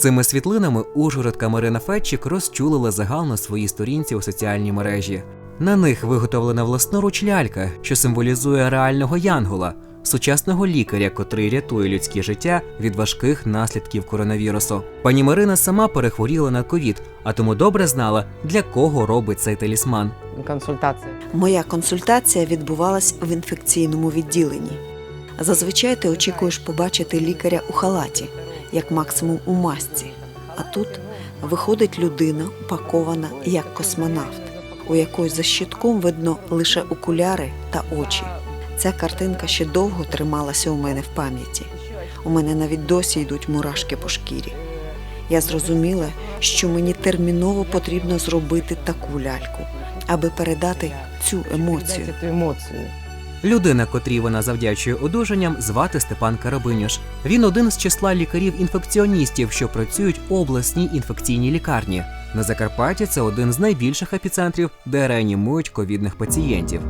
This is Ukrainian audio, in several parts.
Цими світлинами Ужгородка Марина Фетчик розчулила загал на своїй сторінці у соціальній мережі. На них виготовлена власноруч лялька, що символізує реального янгола, сучасного лікаря, котрий рятує людське життя від важких наслідків коронавірусу. Пані Марина сама перехворіла на ковід, а тому добре знала, для кого робить цей талісман. консультация. Моя консультація відбувалась в інфекційному відділенні. Зазвичай ти очікуєш побачити лікаря у халаті, як максимум у масці. А тут виходить людина, упакована як космонавт, у якої за щитком видно лише окуляри та очі. Ця картинка ще довго трималася у мене в пам'яті. У мене навіть досі йдуть мурашки по шкірі. Я зрозуміла, що мені терміново потрібно зробити таку ляльку, аби передати цю емоцію. Людина, котрій вона завдячує одужанням, звати Степан Карабинюш. Він один з числа лікарів-інфекціоністів, що працюють у обласній інфекційній лікарні. На Закарпатті це один з найбільших епіцентрів, де реанімують ковідних пацієнтів.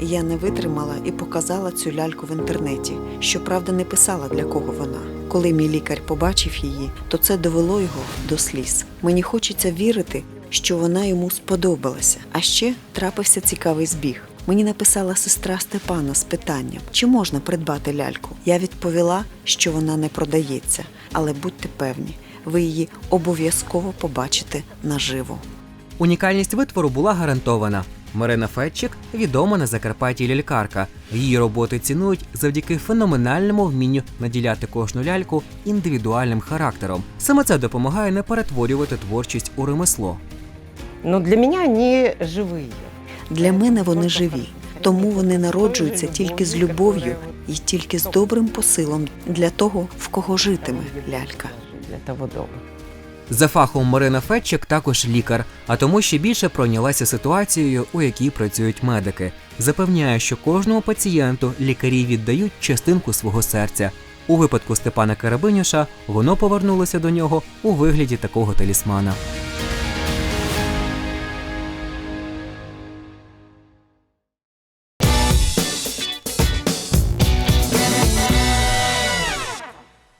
Я не витримала і показала цю ляльку в інтернеті. Щоправда, не писала для кого вона. Коли мій лікар побачив її, то це довело його до сліз. Мені хочеться вірити, що вона йому сподобалася. А ще трапився цікавий збіг. Мені написала сестра Степана з питанням, чи можна придбати ляльку. Я відповіла, що вона не продається, але будьте певні, ви її обов'язково побачите наживо. Унікальність витвору була гарантована. Марина Фетчик відома на Закарпатті лялькарка. Її роботи цінують завдяки феноменальному вмінню наділяти кожну ляльку індивідуальним характером. Саме це допомагає не перетворювати творчість у ремесло. Но для меня они живые. Для мене вони живі, тому вони народжуються тільки з любов'ю і тільки з добрим посилом для того, в кого житиме лялька. Для того дома. За фахом Марина Фетчик також лікар, а тому ще більше пройнялася ситуацією, у якій працюють медики. Запевняє, що кожному пацієнту лікарі віддають частинку свого серця. У випадку Степана Карабинюша воно повернулося до нього у вигляді такого талісмана.